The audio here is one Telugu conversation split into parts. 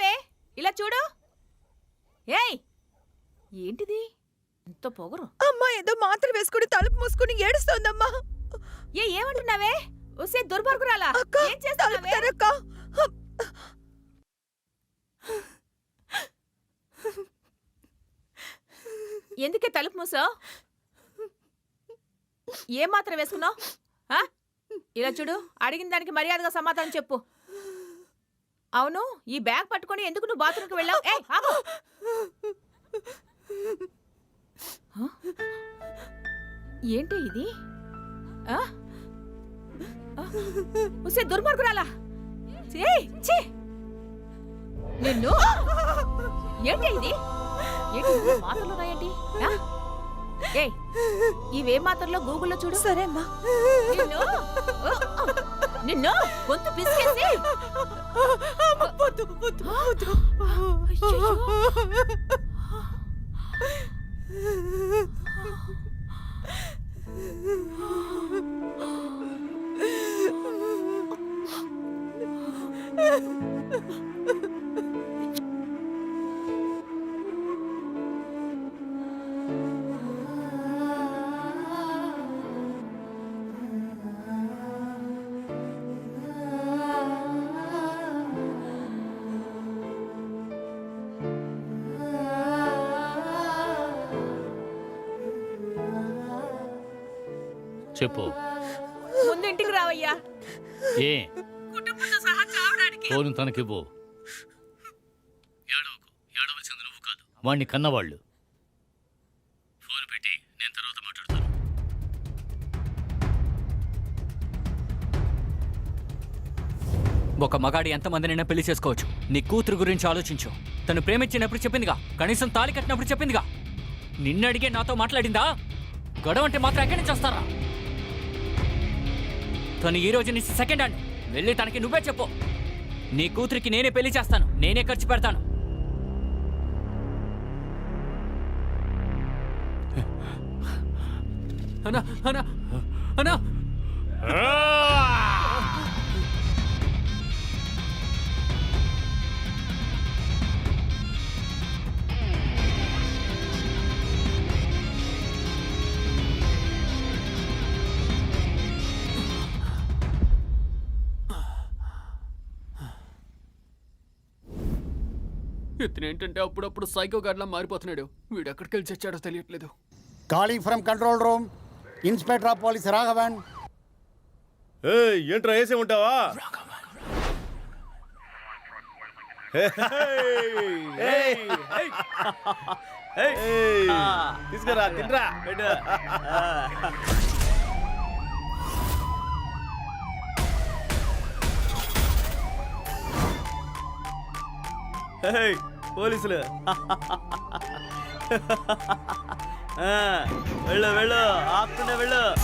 ఆగవే ఇలా చూడు. ఏయ్! ఏంటిది? ఎంత పొగరు. అమ్మా ఏదో మాత్ర వేసుకుని తలుపు మూసుకుని ఏడుస్తోందమ్మా. ఏ ఏమంటున్నావే? వస్తే దుర్భర్గురాలా అక్క ఏం చేస్తున్నావే? తెరక్క. ఎందుకే తలుపు మూసావు? ఏం మాత్రం వేసుకున్నావు? ఇలా చూడు అడిగిన దానికి మర్యాదగా సమాధానం చెప్పు. అవును ఈ బ్యాగ్ పట్టుకొని ఎందుకు నువ్వు బాత్రూమ్కి వెళ్ళావు ఆగు. హ? ఏంటి ఇది ఆ? ఆ? ఉసే దుర్మార్గురాలా ఛీ, ఛీ. నిన్ను ఏంటి ఇది ఏంటి ఇందులో మాటలు? ఏయ్ ఇవే మాత్రలో గూగుల్లో చూడు సరే అమ్మా నిన్ను ఓ, నిన్ను గొంతు పిసికేసి వద్దు, వద్దు, వద్దు. అయ్యయ్యో. చెప్పు. ముందు ఇంటికి రావయ్యా. ఏ? కుటుంబంతో సహా చావడానికి. ఫోన్ తనకివ్వు. ఏడవకు. ఏడవలసింది నువ్వు కాదు. వాణ్ణి కన్నవాళ్ళు. ఫోన్ పెట్టి నేను తర్వాత మాట్లాడతాను. ఒక మగాడి ఎంతమందినైనా పెళ్ళి చేసుకోవచ్చు. నీ కూతురు గురించి ఆలోచించు. తను ప్రేమించినప్పుడు చెప్పిందిగా. కనీసం తాళి కట్టినప్పుడు చెప్పిందిగా. నిన్ను అడిగే నాతో మాట్లాడిందా? గొడవ అంటే మాత్రం ఎక్కడి నుంచి వస్తారా? తను ఈ రోజు నుంచి సెకండ్ హ్యాండ్ వెళ్ళి తనకి నువ్వే చెప్పు. నీ కూతురికి నేనే పెళ్ళి చేస్తాను. నేనే ఖర్చు పెడతాను. అన్నా అన్నా అన్నా. ఇతను ఏంటంటే అప్పుడప్పుడు సైకో గాడ్లా మారిపోతున్నాడు. వీడు ఎక్కడికి వెళ్ళి చచ్చాడో తెలియట్లేదు. Calling from control room inspector of police Raghavan. ఏయ్, ఏంట్రా వేసే ఉంటావా? తీసుకురా ఏయ్, పోలీసులు. ఆ, వెళ్ళు వెళ్ళు ఆపుకునే వెళ్ళు.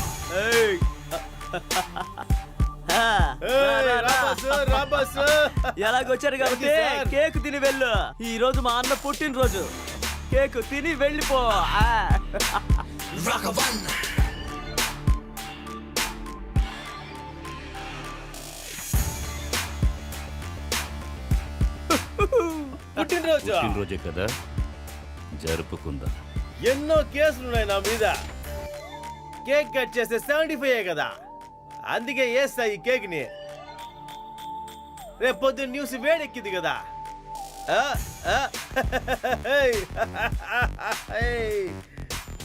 ఎలాగొచ్చారు కాబట్టి. కేక్ తిని వెళ్ళు. ఈ రోజు మా అన్న పుట్టినరోజు. కేక్ తిని వెళ్ళిపో. పుట్టినరోజు. పుట్టినరోజే కదా. జరుపుకుందాం. ఎన్నో కేసులు ఉన్నాయి నా మీద. కేక్ కట్ చేస్తే సెవెంటీ ఫైవ్ కదా. అందుకే వేస్తా ఈ కేక్ని రేపు పొద్దున్న న్యూస్ వేడెక్కింది కదా.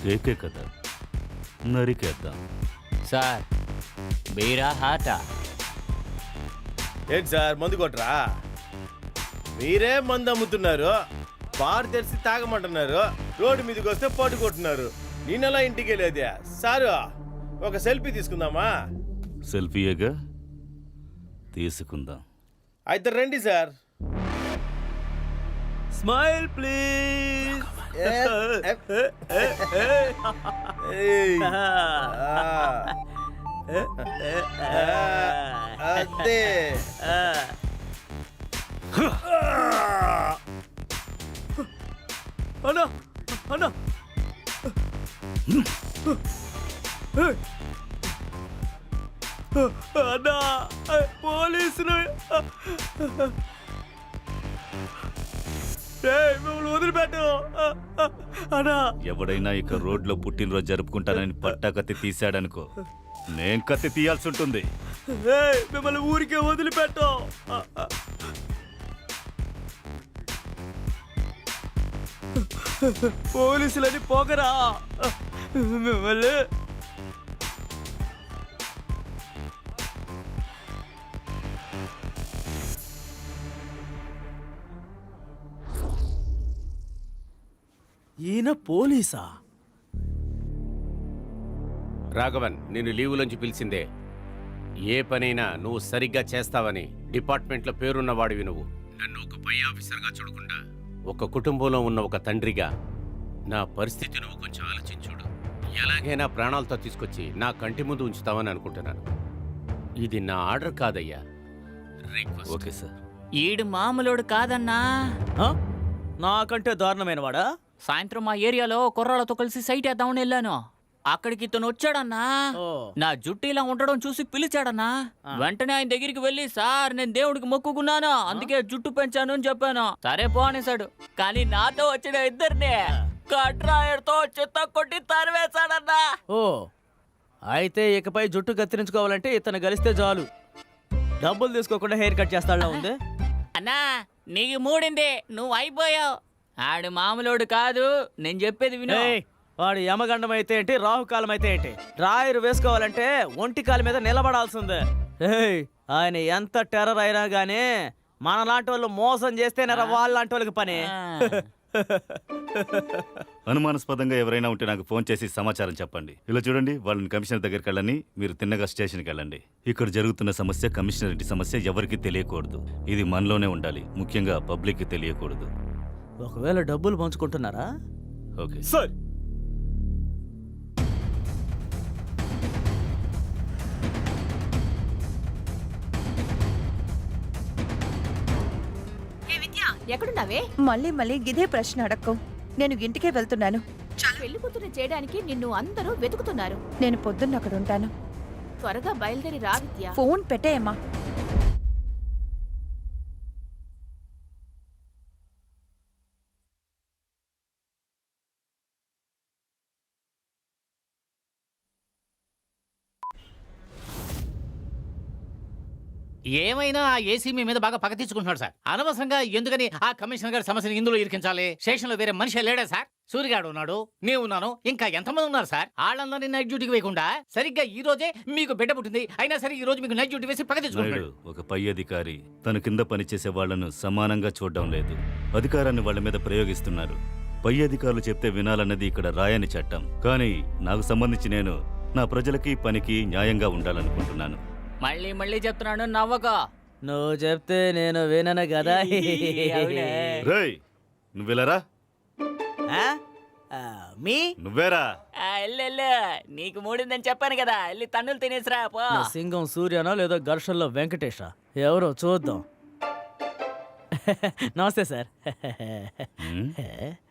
కేకే కదా. నరికేద్దాం. సార్ బీరా హాటా. ఏంటి సార్ మందు కొట్రా మీరే మందు అమ్ముతున్నారు బార్ తెరిచి తాగమంటున్నారు. రోడ్డు మీదకి వస్తే పట్టు కొట్టున్నారు నిన్నలా ఇంటికి వెళ్ళేదే. సారు ఒక సెల్ఫీ తీసుకుందామా? సెల్ఫీయేగా? తీసుకుందాం. అయితే రండి సార్. Smile please. అదే. అన్నా అన్నా. అన్నా పోలీసులు. వదిలిపెట్టు. అన్నా. ఎవడైనా ఇక రోడ్లో పుట్టినరోజు జరుపుకుంటానని పట్టా కత్తి తీశాడనుకో నేను కత్తి తీయాల్సి ఉంటుంది. మిమ్మల్ని ఊరికే వదిలిపెట్టు. పోలీసులని పోకరా మిమ్మల్ని ఈయన పోలీసా? రాఘవన్ నేను లీవులోంచి పిలిచిందే. ఏ పనైనా నువ్వు సరిగ్గా చేస్తావని డిపార్ట్మెంట్లో పేరున్నవాడివి నువ్వు. నన్ను ఒక పై ఆఫీసర్గా చూడకుండా ఒక కుటుంబంలో ఉన్న ఒక తండ్రిగా నా పరిస్థితి నువ్వు కొంచెం ఆలోచించుడు. ఎలాగైనా ప్రాణాలతో తీసుకొచ్చి నా కంటి ముందు ఉంచుతావని అనుకుంటున్నాను. ఇది నా ఆర్డర్ కాదయ్యా. రిక్వెస్ట్. Okay sir. ఈడు మామూలుడు కాదన్నా? నాకంటే దారుణమైన వాడా సాయంత్రం మా ఏరియాలో కుర్రాళ్ళతో కలిసి సైట్ వేద్దామని వెళ్ళాను. అక్కడికి ఇతను వచ్చాడన్నా ఓ. నా జుట్టు ఇలా ఉండడం చూసి పిలిచాడన్నా. వెంటనే ఆయన దగ్గరికి వెళ్ళి సార్ నేను దేవుడికి మొక్కుకున్నాను. అందుకే జుట్టు పెంచాను అని చెప్పాను. సరే పో అనేసాడు కానీ నాతో వచ్చిన ఇద్దరిని కట్రాయర్తో చెత్త కొట్టి తరివేశాడన్నా. ఓ. అయితే ఇకపై జుట్టు కత్తిరించుకోవాలంటే ఇతను గలిస్తే చాలు. డబ్బులు తీసుకోకుండా హెయిర్ కట్ చేస్తాడా ఉంది? అన్నా నీకు మూడింది. నువ్వు అయిపోయావు. ఆడు మామూలోడు కాదు. నేను చెప్పేది విను. ఏయ్, వాడు యమగండం అయితే ఏంటి? రాహుకాలం అయితే ఏంటి? రాయరు వేసుకోవాలంటే ఒంటి కాలు మీద నిలబడాల్సిందే. ఏయ్, ఆయన ఎంత టెర్రర్ అయినా గానీ మన లాంటి వాళ్ళు మోసం చేస్తేనే వాళ్ళ లాంటి వాళ్ళకి పని. అనుమానాస్పదంగా ఎవరైనా ఉంటే నాకు ఫోన్ చేసి సమాచారం చెప్పండి. ఇలా చూడండి వాళ్ళని కమిషనర్ దగ్గరికి వెళ్ళని మీరు తిన్నగా స్టేషన్కి వెళ్ళండి. ఇక్కడ జరుగుతున్న సమస్య కమిషనర్ ఇంటి సమస్య ఎవరికి తెలియకూడదు. ఇది మనలోనే ఉండాలి ముఖ్యంగా పబ్లిక్కి తెలియకూడదు. ఒకవేళ డబ్బులు పంచుకుంటున్నారా? ఓకే. సార్ ఎక్కడున్నావే? మళ్ళీ మళ్ళీ ఇదే ప్రశ్న అడక్కం. నేను ఇంటికే వెళ్తున్నాను. పెళ్ళి కూతురు చేయడానికి నిన్ను అందరూ వెతుకుతున్నారు. నేను పొద్దున్న అక్కడ ఉంటాను. త్వరగా బయలుదేరి రా విద్య. ఫోన్ పెట్టేయమ్మా. ఏమైనా ఆ ఏసీ మీ మీద బాగా పగ తీర్చుకుంటున్నాడు సార్. అనవసరంగా ఎందుకని ఆ కమిషనర్ గారి సమస్యను ఇందులో ఇరికించాలి? స్టేషన్లో వేరే మనిషి లేడా సార్? సూర్యగాడు ఉన్నాడు నేను ఉన్నాను ఇంకా ఎంతమంది ఉన్నారు సార్? వాళ్ళందరినీ నైట్ డ్యూటీకి వేయకుండా సరిగ్గా ఈ రోజే మీకు బిడ్డ పుట్టింది అయినా సరే ఈ రోజు మీకు నైట్ డ్యూటీ వేసి పగ తెచ్చుకుంటాడు ఒక పై అధికారి తన కింద పనిచేసే వాళ్ళను సమానంగా చూడడం లేదు. అధికారాన్ని వాళ్ళ మీద ప్రయోగిస్తున్నారు. పై అధికారులు చెప్తే వినాలన్నది ఇక్కడ రాయని చట్టం. కానీ నాకు సంబంధించి నేను నా ప్రజలకి పనికి న్యాయంగా ఉండాలనుకుంటున్నాను. మళ్ళీ మళ్ళీ చెప్తున్నాను నవ్వకో. నువ్వు చెప్తే నేను వినను కదా. అవునే. రేయ్ నువ్వెలరా? ఆ? ఆ, మీ? నువ్వేరా? ఆ, ఎల్లు, ఎల్లు. నీకు మూడిందని చెప్పాను కదా. వెళ్ళి తన్నులు తినేసిరా పో. నా సింగం సూర్యనో లేదో ఘర్షణలో వెంకటేష? ఎవరో చూద్దాం. నమస్తే సార్.